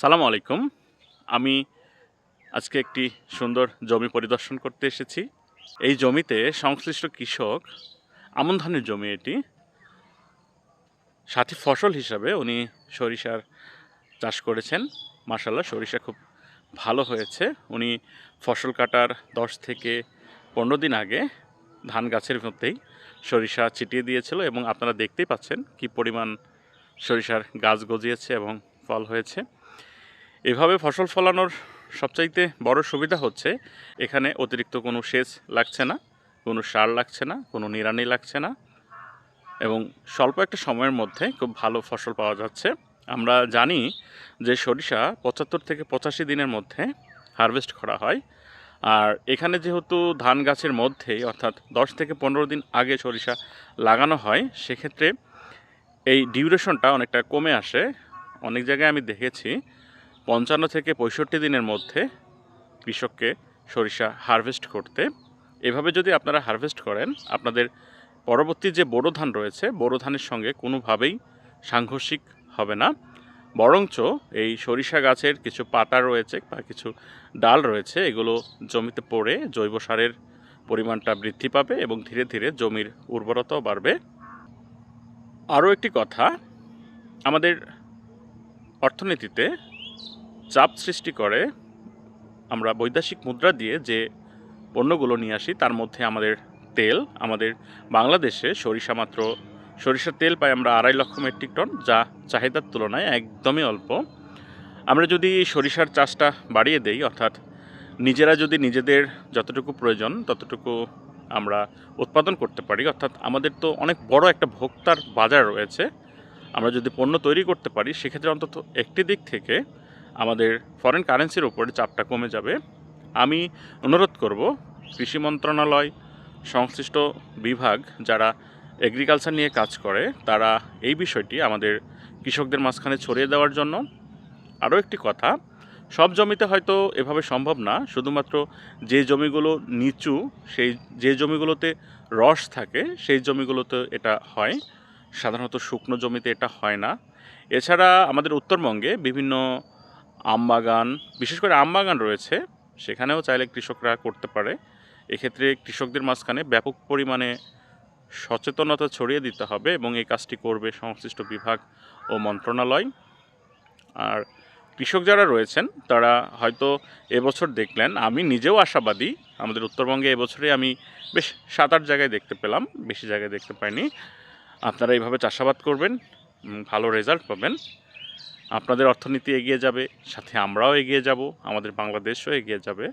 সালাম আলাইকুম। আমি আজকে একটি সুন্দর জমি পরিদর্শন করতে এসেছি। এই জমিতে সংশ্লিষ্ট কৃষক আমন ধানের জমি এটি। সাথী ফসল হিসাবে উনি সরিষার চাষ করেছেন। মাসাল্লাহ সরিষা খুব ভালো হয়েছে। উনি ফসল কাটার দশ থেকে পনেরো দিন আগে ধান গাছের মধ্যেই সরিষা ছিটিয়ে দিয়েছিল এবং আপনারা দেখতেই পাচ্ছেন কি পরিমাণ সরিষার গাছ গজিয়েছে এবং ফল হয়েছে। এভাবে ফসল ফলানোর সবচাইতে বড় সুবিধা হচ্ছে, এখানে অতিরিক্ত কোনো সেচ লাগছে না, কোনো সার লাগছে না, কোনো নিড়ানি লাগছে না এবং স্বল্প একটা সময়ের মধ্যে খুব ভালো ফসল পাওয়া যাচ্ছে। আমরা জানি যে সরিষা পঁচাত্তর থেকে পঁচাশি দিনের মধ্যে হারভেস্ট করা হয়। আর এখানে যেহেতু ধান গাছের মধ্যে, অর্থাৎ দশ থেকে পনেরো দিন আগে সরিষা লাগানো হয়, সেক্ষেত্রে এই ডিউরেশনটা অনেকটা কমে আসে। অনেক জায়গায় আমি দেখেছি পঞ্চান্ন থেকে পঁয়ষট্টি দিনের মধ্যে কৃষককে সরিষা হারভেস্ট করতে। এভাবে যদি আপনারা হারভেস্ট করেন, আপনাদের পরবর্তী যে বোরো ধান রয়েছে, বোরো ধানের সঙ্গে কোনোভাবেই সাংঘর্ষিক হবে না। বরঞ্চ এই সরিষা গাছের কিছু পাতা রয়েছে বা কিছু ডাল রয়েছে, এগুলো জমিতে পড়ে জৈব সারের পরিমাণটা বৃদ্ধি পাবে এবং ধীরে ধীরে জমির উর্বরতাও বাড়বে। আরও একটি কথা, আমাদের অর্থনীতিতে চাপ সৃষ্টি করে, আমরা বৈদেশিক মুদ্রা দিয়ে যে পণ্যগুলো নিয়ে আসি, তার মধ্যে আমাদের তেল, আমাদের বাংলাদেশে সরিষা মাত্র, সরিষার তেল পাই আমরা আড়াই লক্ষ মেট্রিক টন, যা চাহিদার তুলনায় একদমই অল্প। আমরা যদি সরিষার চাষটা বাড়িয়ে দেই, অর্থাৎ নিজেরা যদি নিজেদের যতটুকু প্রয়োজন, ততটুকু আমরা উৎপাদন করতে পারি, অর্থাৎ আমাদের তো অনেক বড় একটা ভোক্তার বাজার রয়েছে, আমরা যদি পণ্য তৈরি করতে পারি, সেক্ষেত্রে অন্তত একটি দিক থেকে আমাদের ফরেন কারেন্সির উপরে চাপটা কমে যাবে। আমি অনুরোধ করব, কৃষি মন্ত্রণালয়, সংশ্লিষ্ট বিভাগ যারা এগ্রিকালচার নিয়ে কাজ করে, তারা এই বিষয়টি আমাদের কৃষকদের মাঝখানে ছড়িয়ে দেওয়ার জন্য। আরও একটি কথা, সব জমিতে হয়তো এভাবে সম্ভব না, শুধুমাত্র যে জমিগুলো নিচু, সেই, যে জমিগুলোতে রস থাকে, সেই জমিগুলোতে এটা হয়। সাধারণত শুকনো জমিতে এটা হয় না। এছাড়া আমাদের উত্তরবঙ্গে বিভিন্ন আম বাগান বিশেষ করে আম বাগান রয়েছে, সেখানেও চাইলে কৃষকরা করতে পারে। এক্ষেত্রে কৃষকদের মাঝখানে ব্যাপক পরিমাণে সচেতনতা ছড়িয়ে দিতে হবে এবং এই কাজটি করবে সংশ্লিষ্ট বিভাগ ও মন্ত্রণালয়। আর কৃষক যারা রয়েছেন, তারা হয়তো এবছর দেখলেন, আমি নিজেও আশাবাদী, আমাদের উত্তরবঙ্গে এবছরে আমি বেশ সাত আট জায়গায় দেখতে পেলাম, বেশি জায়গায় দেখতে পাইনি। আপনারা এইভাবে চাষাবাদ করবেন ভালো রেজাল্ট পাবেন। আপনাদের অর্থনীতি এগিয়ে যাবে সাথে আমরাও এগিয়ে যাব আমাদের বাংলাদেশও এগিয়ে যাবে।